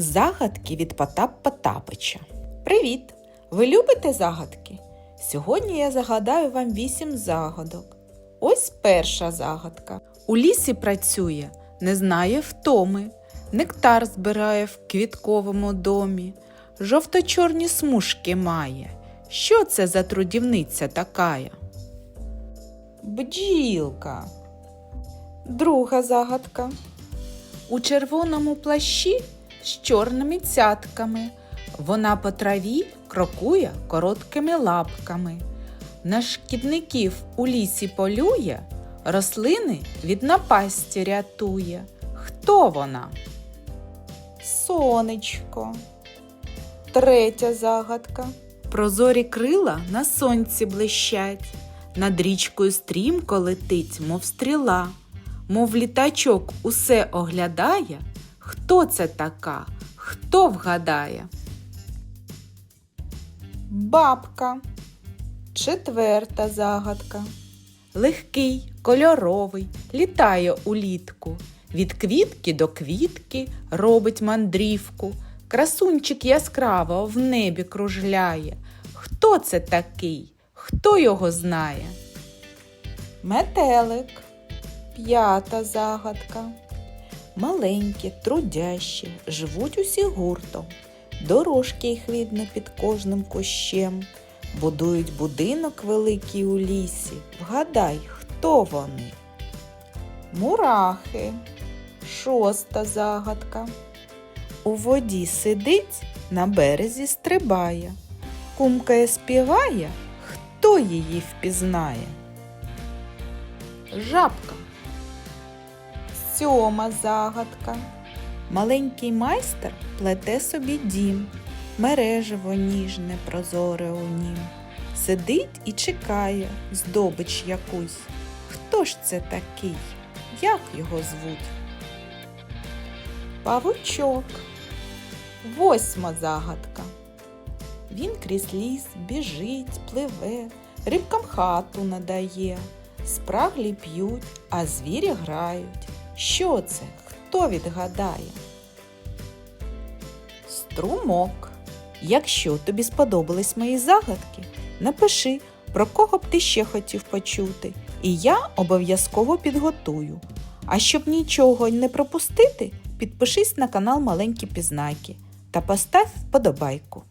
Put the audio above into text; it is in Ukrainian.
Загадки від Потап Потапича. Привіт! Ви любите загадки? Сьогодні я загадаю вам вісім загадок. Ось перша загадка. У лісі працює, не знає втоми, нектар збирає в квітковому домі, жовто-чорні смужки має. Що це за трудівниця такая? Бджілка. Друга загадка. У червоному плащі з чорними цятками. Вона по траві крокує короткими лапками. На шкідників у лісі полює, рослини від напасті рятує. Хто вона? Сонечко. Третя загадка. Прозорі крила на сонці блищать, над річкою стрімко летить, мов стріла, мов літачок усе оглядає. Хто це така? Хто вгадає? Бабка. Четверта загадка. Легкий, кольоровий, літає улітку. Від квітки до квітки робить мандрівку. Красунчик яскраво в небі кружляє. Хто це такий? Хто його знає? Метелик. П'ята загадка. Маленькі, трудящі, живуть усі гуртом. Дорожки їх видно під кожним кущем. Будують будинок великий у лісі. Вгадай, хто вони? Мурахи. Шоста загадка. У воді сидить, на березі стрибає. Кумкає співає, хто її впізнає? Жабка. Сьома загадка. Маленький майстер плете собі дім, мережево ніжне, прозоре у нім. Сидить і чекає здобич якусь. Хто ж це такий? Як його звуть? Павучок. Восьма загадка. Він крізь ліс біжить, пливе, рибкам хату надає. Спраглі п'ють, а звірі грають. Що це? Хто відгадає? Струмок. Якщо тобі сподобались мої загадки, напиши, про кого б ти ще хотів почути, і я обов'язково підготую. А щоб нічого не пропустити, підпишись на канал Маленькі Пізнайки та постав вподобайку.